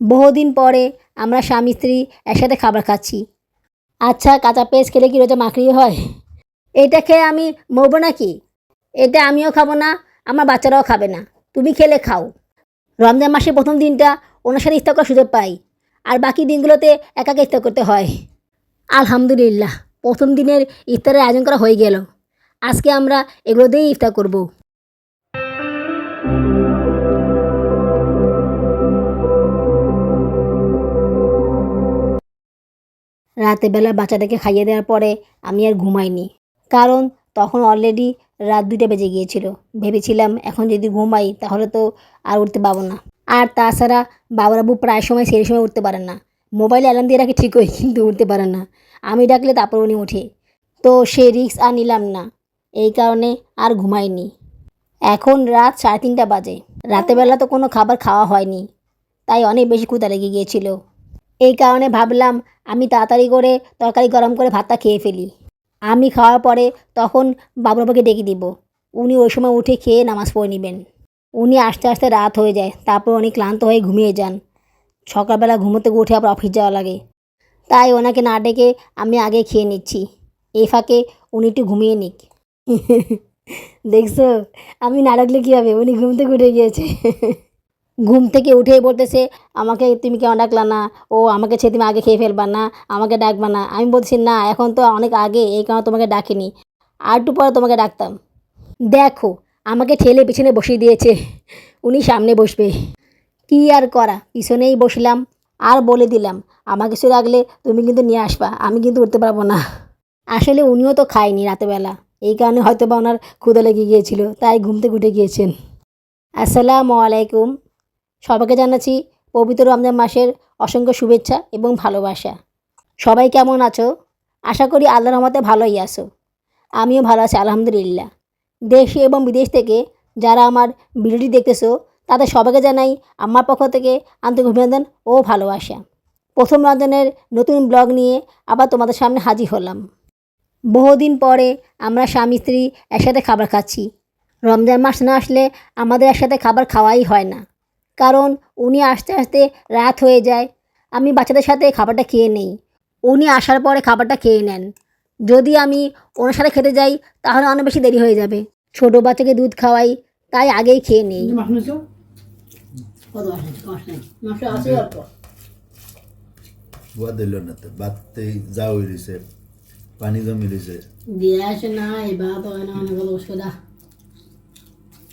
বহুদিন পরে আমরা স্বামী, স্ত্রী একসাথে খাবার খাচ্ছি। আচ্ছা কাঁচা পেঁয়াজ খেলে কি রোজা মাকড়ি হয়? এটা খেয়ে আমি মরবো নাকি? এটা আমিও খাব না, আমার বাচ্চারাও খাবে না। তুমি খেলে খাও। রমজান মাসের প্রথম দিনটা ওনার সাথে ইফতার করার সুযোগ পাই, আর বাকি দিনগুলোতে একা ইফতার করতে হয়। আলহামদুলিল্লাহ, প্রথম দিনের ইফতারের আয়োজন করা হয়ে গেল। আজকে আমরা এগুলো দিয়েই ইফতার করব। রাতের বেলা বাচ্চাদেরকে খাইয়ে দেওয়ার পরে আমি আর ঘুমাইনি। কারণ তখন অলরেডি রাত দুইটা বেজে গিয়েছিল। ভেবেছিলাম, এখন যদি ঘুমাই, তাহলে তো আর উঠতে পাবো না। আর তাছাড়া বাবুরাবু প্রায় সময় সেই সময় উঠতে পারেন না। মোবাইল অ্যালার্ম দিয়ে রাখি ঠিকই, কিন্তু উঠতে পারেন না। আমি ডাকলে তারপর উনি ওঠে। তো সে রিক্স আর নিলাম না। এই কারণে আর ঘুমাইনি। এখন রাত সাড়ে তিনটা বাজে। রাতেরবেলা তো কোনো খাবার খাওয়া হয়নি। তাই অনেক বেশি ক্ষুদা লেগে গিয়েছিল। এই কারণে ভাবলাম আমি তাড়াতাড়ি করে তরকারি গরম করে ভাতটা খেয়ে ফেলি। আমি খাওয়ার পরে তখন বাবুরাবাকে ডেকে দিব। উনি ওই সময় উঠে খেয়ে নামাজ পড়ে নেবেন। উনি আস্তে আস্তে রাত হয়ে যায়, তারপর উনি ক্লান্ত হয়ে ঘুমিয়ে যান। সকালবেলা ঘুমোতে উঠে আবার অফিস যাওয়া লাগে। তাই ওনাকে না ডেকে আমি আগে খেয়ে নিচ্ছি। এই ফাঁকে উনি একটু ঘুমিয়ে নিক। দেখছ? আমি না ডাকলে কী হবে? উনি ঘুম থেকে উঠে গিয়েছে। ঘুম থেকে উঠেই বলতেছে, আমাকে তুমি কেন ডাকলা না? ও আমাকে ছেড়ে তুমি আগে খেয়ে ফেলবা না? আমাকে ডাকবা না? আমি বলছি না, এখন তো অনেক আগে, এই কারণে তোমাকে ডাকিনি। আর একটু পরে তোমাকে ডাকতাম। দেখো, আমাকে ঠেলে পিছনে বসিয়ে দিয়েছে। উনি সামনে বসবে। কী আর করা? পিছনেই বসলাম। আর বলে দিলাম, আমাকে শুধু রাখলে তুমি কিন্তু নিয়ে আসবা, আমি কিন্তু উঠতে পারব না। আসলে উনিও তো খায়নি রাতেবেলা। এই কারণে হয়তো বা ওনার ক্ষুদা লেগে গিয়েছিল, তাই ঘুম থেকে উঠে গিয়েছেন। আসসালামু আলাইকুম। সবাইকে জানাচ্ছি পবিত্র রমজান মাসের অসংখ্য শুভেচ্ছা এবং ভালোবাসা। সবাই কেমন আছো? আশা করি আল্লাহর রহমতে ভালোই আছো। আমিও ভালো আছি, আলহামদুলিল্লাহ। দেশ এবং বিদেশ থেকে যারা আমার ভিডিওটি দেখতেছো, তাদের সবাইকে জানাই আমার পক্ষ থেকে আন্তরিক অভিনন্দন ও ভালোবাসা। প্রথম রমজানের নতুন ব্লগ নিয়ে আবার তোমাদের সামনে হাজির হলাম। বহুদিন পরে আমরা স্বামী, স্ত্রী একসাথে খাবার খাচ্ছি। রমজান মাস না আসলে আমাদের একসাথে খাবার খাওয়াই হয় না। কারণ উনি আসতে আসতে রাত হয়ে যায়। আমি বাচ্চাদের সাথে খাবারটা খেয়ে নেই। উনি আসার পরে খাবারটা খেয়ে নেন। যদি আমি ওনার সাথে খেতে যাই তাহলে অনেক বেশি দেরি হয়ে যাবে। ছোটো বাচ্চাকে দুধ খাওয়াই তাই আগেই খেয়ে নেই। বুয়া দিল না তো বাততেই যা হয়ে রয়েছে পানি জমি রয়েছে দিয়ে আসে না এবার তো না অনেক ওষুধা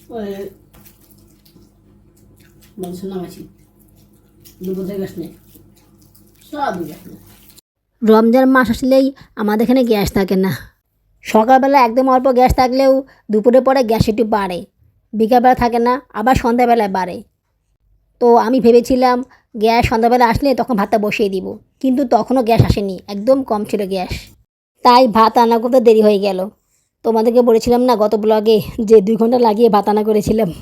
ওই বলছে না মাছি দুপুর থেকে নেই সব গ্যাস নেই রমজান মাস আসলেই আমাদের এখানে গ্যাস থাকে না। সকালবেলা একদম অল্প গ্যাস থাকলেও দুপুরে পরে গ্যাস একটু বাড়ে। বিকালবেলা থাকে না, আবার সন্ধ্যাবেলায় বাড়ে। তো আমি ভেবেছিলাম, গ্যাস সন্ধ্যাবেলা আসলে তখন ভাতটা বসিয়ে দিব। কিন্তু তখনও গ্যাস আসেনি, একদম কম ছিল গ্যাস। তাই ভাত আনা করতে দেরি হয়ে গেল। তোমাদেরকে বলেছিলাম না, গত ব্লগে যে দুই ঘণ্টা লাগিয়ে ভাত আনা করেছিলাম।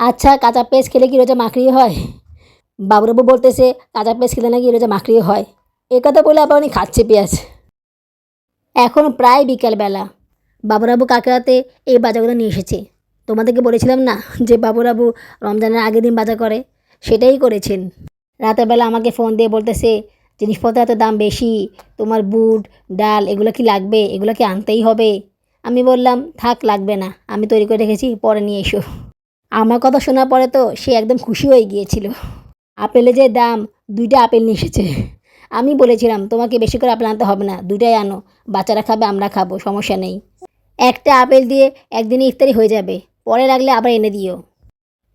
আচ্ছা কাঁচা পেঁয়াজ খেলে কি রোজা মাকড়ি হয়? বাবুরাবু বলতেছে, কাঁচা পেঁয়াজ খেলে নাকি রোজা মাকড়ি হয়। এ কথা বলে আবার উনি খাচ্ছে পেঁয়াজ। এখন প্রায় বিকালবেলা। বাবুরাবু কাকরাতে এই বাজারগুলো নিয়ে এসেছে। তোমাদেরকে বলেছিলাম না যে বাবুরাবু রমজানের আগের দিন বাজার করে? সেটাই করেছেন। রাতের বেলা আমাকে ফোন দিয়ে বলতেছে জিনিসপত্র এত দাম বেশি, তোমার বুট, ডাল, এগুলো কি লাগবে? এগুলো কি আনতেই হবে? আমি বললাম, থাক, লাগবে না। আমি তৈরি করে রেখেছি, পরে নিয়ে এসো। আমার কথা শোনার পরে তো সে একদম খুশি হয়ে গিয়েছিল। আপেলের যে দাম, দুইটা আপেল নিয়ে এসেছে। আমি বলেছিলাম, তোমাকে বেশি করে আপেল আনতে হবে না দুটাই আনো। বাচ্চারা খাবে, আমরা খাব, সমস্যা নেই। একটা আপেল দিয়ে একদিনে ইফতারি হয়ে যাবে। পরে লাগলে আবার এনে দিও।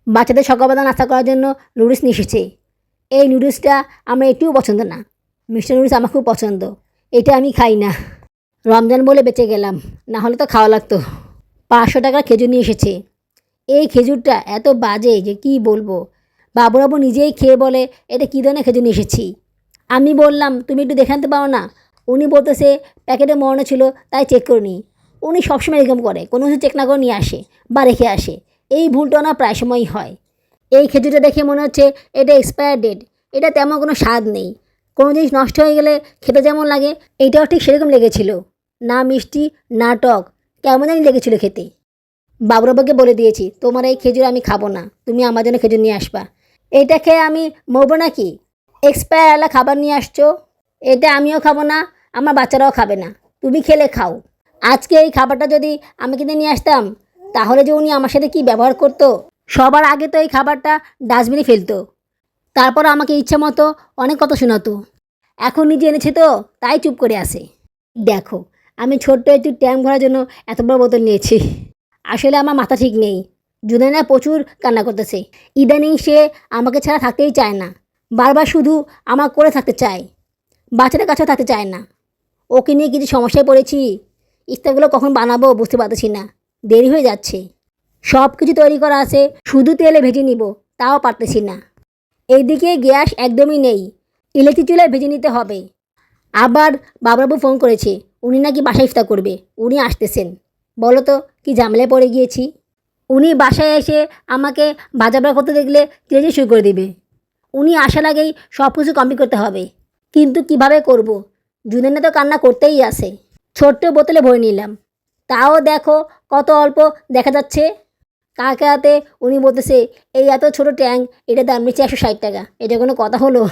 বাচ্চাদের সকালবেলা নাস্তা করার জন্য নুডলস নিয়ে এসেছে। এই নুডলসটা আমার একটুও পছন্দ না। মিষ্টি নুডলস আমার খুব পছন্দ। এটা আমি খাই না। রমজান বলে বেঁচে গেলাম। না হলে তো খাওয়া লাগতো। পাঁচশো টাকার খেজুর নিয়ে এসেছে। এই খেজুরটা এত বাজে যে কি বলব? বাবুরাবু নিজেই খেয়ে বলে এটা কী ধরনের খেজুর নিয়ে এসেছি? আমি বললাম, তুমি একটু দেখে আনতে পারো না? উনি বলতেছে, প্যাকেটে মরণে ছিল, তাই চেক করে নিই উনি সবসময় এরকম করে, কোনো কিছু চেক না করে নিয়ে আসে বা রেখে আসে। এই ভুলটা না প্রায় সময়ই হয়। এই খেজুরটা দেখে মনে হচ্ছে এটা এক্সপায়ার ডেট এটা তেমন কোনো স্বাদ নেই। কোনো জিনিস নষ্ট হয়ে গেলে খেতে যেমন লাগে এইটাও ঠিক সেরকম লেগেছিল। না মিষ্টি, না টক, কেমন জানি লেগেছিলো খেতে। বাবুরাবাকে বলে দিয়েছি, তোমার এই খেজুর আমি খাব না, তুমি আমার জন্য খেজুর নিয়ে আসবা। এটা খেয়ে আমি মরবো নাকি? এক্সপায়ার আলা খাবার নিয়ে আসছো, এটা আমিও খাব না, আমার বাচ্চারাও খাবে না, তুমি খেলে খাও। আজকে এই খাবারটা যদি আমি কিনে নিয়ে আসতাম, তাহলে যে উনি আমার সাথে কি ব্যবহার করতো? সবার আগে তো এই খাবারটা ডাস্টবিনে ফেলতো, তারপর আমাকে ইচ্ছে মতো অনেক কথা শোনাতো, এখন নিজে এনেছে তো, তাই চুপ করে আসে দেখো, আমি ছোট্ট একটু ট্যাঙ্ক ভরার জন্য এত বড় বোতল নিয়েছি। আসলে আমার মাথা ঠিক নেই। জুনাইনা প্রচুর কান্না করতেছে। ইদানিং সে আমাকে ছাড়া থাকতেই চায় না। বারবার শুধু আমার করে থাকতে চায়। বাচ্চাদের কাছেও থাকতে চায় না। ওকে নিয়ে কিছু সমস্যায় পড়েছি। ইফতারগুলো কখন বানাবো বুঝতে পারতেছি না। দেরি হয়ে যাচ্ছে। সব কিছু তৈরি করা আছে। শুধু তেলে ভেজে নিব, তাও পারতেছি না। এইদিকে গ্যাস একদমই নেই। ইলেকট্রিক চুলায় ভেজে নিতে হবে। আবার বাবরাবু ফোন করেছে, উনি নাকি বাসায় ইফতার করবে। উনি আসতেছেন। বলো তো কি ঝামেলায় পড়ে গিয়েছি? উনি বাসায় এসে আমাকে বাজারবার করতে দেখলে তেজে শুরু করে দিবে। উনি আসার আগেই সব কিছু কমপ্লিট করতে হবে। কিন্তু কীভাবে করব? জুনেনে তো কান্না করতেই আসে ছোট্ট বোতলে ভরে নিলাম। তাও দেখো কত অল্প দেখা যাচ্ছে। কাকে হাতে উনি বলতেছে, এই এত ছোট ট্যাঙ্ক এটা দাম নিচ্ছে একশো ষাট টাকা। এটা কোনো কথা হলো?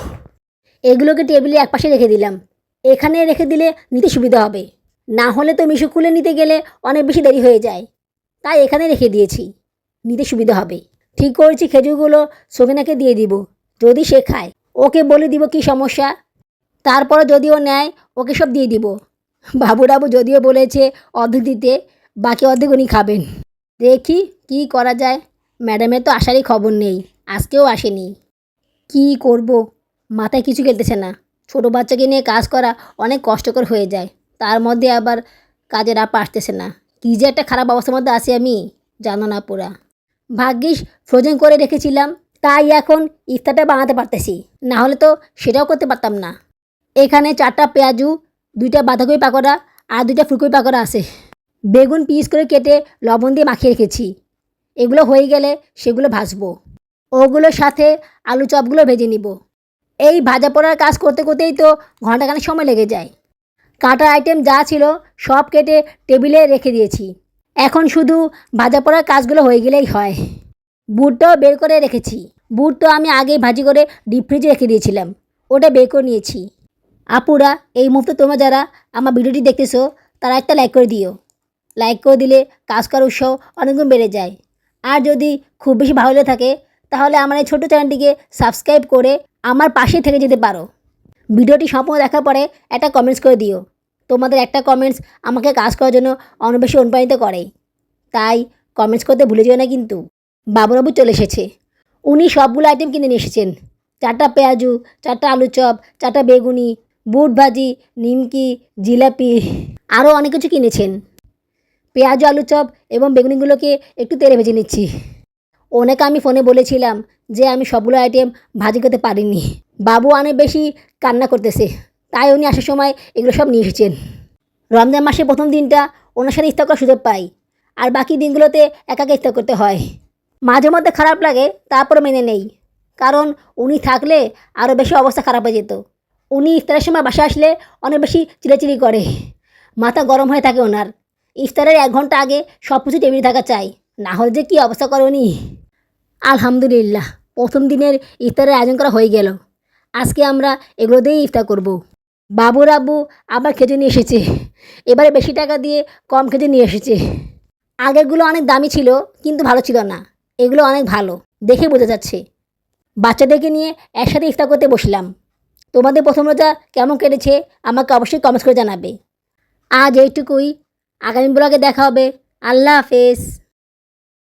এগুলোকে টেবিলে একপাশে রেখে দিলাম। এখানে রেখে দিলে নিতে সুবিধা হবে। না হলে তো মিশু খুলে নিতে গেলে অনেক বেশি দেরি হয়ে যায়। তাই এখানে রেখে দিয়েছি। নিতে সুবিধা হবে। ঠিক করেছি, খেজুরগুলো সবিনাকে দিয়ে দিব। যদি সে খায়, ওকে বলে দিব কি সমস্যা। তারপরে যদিও নেয়, ওকে সব দিয়ে দিব। বাবুরাবু যদিও বলেছে অর্ধেক দিতে, বাকি অর্ধেক উনি খাবেন। দেখি কি করা যায়। ম্যাডামের তো আসারই খবর নেই, আজকেও আসেনি। কি করব? মাথায় কিছু খেলতেছে না। ছোটো বাচ্চাকে নিয়ে কাজ করা অনেক কষ্টকর হয়ে যায়। তার মধ্যে আবার কাজের আপ আসতেছে না। কী যে একটা খারাপ অবস্থার মধ্যে আছি আমি, জানো না পুরা। ভাগ্যিস ফ্রোজেন করে রেখেছিলাম, তাই এখন ইফতারটা বানাতে পারতেছি। না হলে তো সেটাও করতে পারতাম না। এখানে চারটা পেঁয়াজু, দুইটা বাঁধাকপি পাকোড়া আর দুইটা ফুলকপি পাকোড়া আছে। বেগুন পিস করে কেটে লবণ দিয়ে মাখিয়ে রেখেছি। এগুলো হয়ে গেলে সেগুলো ভাজবো। ওগুলোর সাথে আলু চপগুলো ভেজে নিব। এই ভাজা পোড়ার কাজ করতে করতেই তো ঘন্টাখানেক সময় লেগে যায়। কাটা আইটেম যা ছিল সব কেটে টেবিলে রেখে দিয়েছি। এখন শুধু ভাজা পোড়ার কাজগুলো হয়ে গেলেই হয়। বুটটাও বের করে রেখেছি। বুট তো আমি আগেই ভাজি করে ডিপ ফ্রিজে রেখে দিয়েছিলাম। ওটা বের করে নিয়েছি। আপুরা, এই মুহূর্তে তোমরা যারা আমার ভিডিওটি দেখতেছো, তারা একটা লাইক করে দিও। লাইক করে দিলে কাজ করার উৎসাহ অনেকগুণ বেড়ে যায়। আর যদি খুব বেশি ভালো লেগে থাকে, তাহলে আমার এই ছোটো চ্যানেলটিকে সাবস্ক্রাইব করে আমার পাশে থেকে যেতে পারো। ভিডিওটি সম্পূর্ণ দেখার পরে একটা কমেন্টস করে দিও। তোমাদের একটা কমেন্টস আমাকে কাজ করার জন্য অনেক বেশি অনুপ্রাণিত করে। তাই কমেন্টস করতে ভুলে যেও না কিন্তু। বাবুরাবু চলে এসেছে। উনি সবগুলো আইটেম কিনে নিয়ে এসেছেন। চারটা পেঁয়াজু, চারটা আলু চপ, চারটা বেগুনি, বুট ভাজি, নিমকি, জিলাপি, আরও অনেক কিছু কিনেছেন। পেঁয়াজু আলু চপ এবং বেগুনিগুলোকে একটু তেলে ভেজে নিচ্ছি। ওনাকে আমি ফোনে বলেছিলাম যে আমি সবগুলো আইটেম ভাজি করতে পারিনি। বাবু অনেক বেশি কান্না করতেছে। তাই উনি আসার সময় এগুলো সব নিয়ে এসেছেন। রমজান মাসের প্রথম দিনটা ওনার সাথে ইফতার করার সুযোগ পাই, আর বাকি দিনগুলোতে একাকে ইফতার করতে হয়। মাঝে মধ্যে খারাপ লাগে তারপরে মেনে নেই। কারণ উনি থাকলে আরও বেশি অবস্থা খারাপ হয়ে যেত। উনি ইফতারের সময় বাসা আসলে অনেক বেশি চিলাচিলি করে। মাথা গরম হয়ে থাকে ওনার। ইফতারের এক ঘণ্টা আগে সব কিছু টেবিলে থাকা চাই, না হলে যে কী অবস্থা করে উনি? আলহামদুলিল্লাহ, প্রথম দিনের ইফতারের আয়োজন করা হয়ে গেল। আজকে আমরা এগুলো দিয়েই ইফতার করব। বাবুর আব্বু আবার খেজুর নিয়ে এসেছে। এবারে বেশি টাকা দিয়ে কম খেজুর নিয়ে এসেছে। আগেরগুলো অনেক দামি ছিল, কিন্তু ভালো ছিল না। এগুলো অনেক ভালো, দেখে বোঝা যাচ্ছে। বাচ্চাদেরকে নিয়ে একসাথে ইফতার করতে বসলাম। তোমাদের প্রথম রোজা কেমন কেটেছে, আমাকে অবশ্যই কমেন্টস করে জানাবে। আজ এইটুকুই। আগামী ব্লগে দেখা হবে। আল্লাহ হাফেজ।